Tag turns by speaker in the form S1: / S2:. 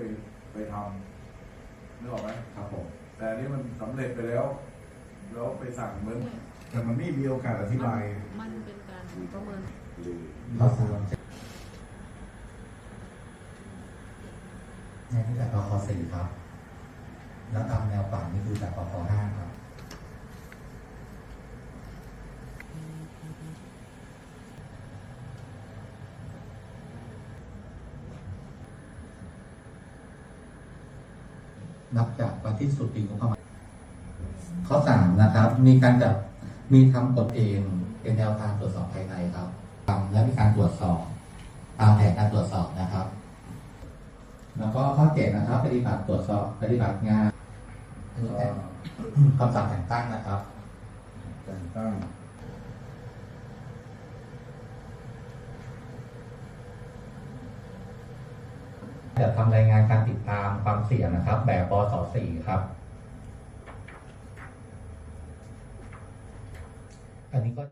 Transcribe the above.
S1: ไปไปทำนึกออกไหม
S2: ครับผม
S1: แต่อันนี้มันสำเร็จไปแล้ว แล้วไปสั่งเหมือนแต่มันไม่มีโอกาสอธิบาย
S3: มันเป็นการประเมิน
S2: ข้อสามในที่จากคสี่ครับ แล้วตามแนวฝั่งนี่คือจากคห้าครับ นับจากวันที่สุดปีงบประมาณข้อสามนะครับ มีการจัดมีทำกฎเองเป็นแนวทางตรวจสอบภายในครับทำและมีการตรวจสอบตามแผนการตรวจสอบนะครับ แล้วก็ข้อเจ็ดนะครับ ปฏิบัติตรวจสอบปฏิบัติงานอันนี้เป็นคำสั่งแต่งตั้งนะครับ
S1: แต่งตั้ง
S2: จะทำรายงานการติดตามความเสี่ยงนะครับ แบบปศสี่ครับ อันนี้ก็